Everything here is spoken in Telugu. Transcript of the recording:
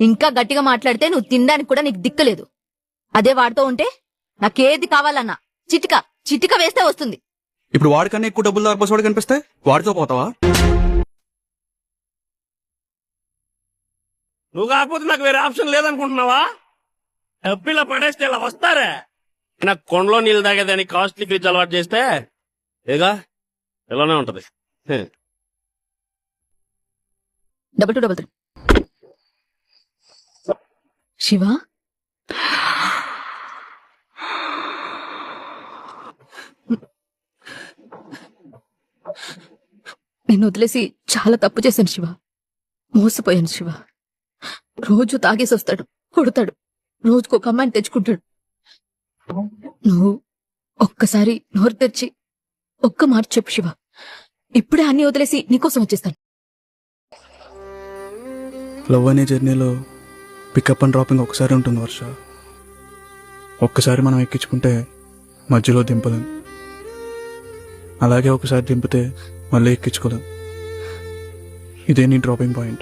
ఇంకా గట్టిగా మాట్లాడితే నువ్వు తినడానికి కూడా నీకు దిక్కలేదు అదే వాడుతూ ఉంటే నాకేది కావాలన్నా చిటిక చిటిక వేస్తే వస్తుంది. ఇప్పుడు వాడికన్నా ఎక్కువ డబ్బులు దారిపోసి వాడు కనిపిస్తే వాడితో పోతావా? నువ్వు కాకపోతే నాకు వేరే ఆప్షన్ లేదనుకుంటున్నావా? డబ్బిలా పడేస్తే ఇలా వస్తారే? నాకు కొండలో నీళ్ళు తాగేదాన్ని కాస్ట్లీ ఫ్రిడ్జ్ అలవాటు చేస్తే ఏగా? ఇలానే ఉంటది. Double two double three. Shiva? నిన్ను వదిలేసి చాలా తప్పు చేశాను శివ. మోసపోయాను శివ. రోజు తాగేసి వస్తాడు కొడతాడు. రోజుకు ఒక అమ్మాయిని తెచ్చుకుంటాడు. నువ్వు ఒక్కసారి నోరు తెరిచి ఒక్క మాట చెప్పు శివ. ఇప్పుడే అన్ని వదిలేసి నీకోసం వచ్చేస్తాను. లవ్ అనే జర్నీలో పికప్ అండ్ డ్రాపింగ్ ఒకసారి ఉంటుంది వర్ష. ఒక్కసారి మనం ఎక్కించుకుంటే మధ్యలో దింపలేం. అలాగే ఒకసారి దింపితే మళ్ళీ ఎక్కించుకోలేం. ఇదే నీ డ్రాపింగ్ పాయింట్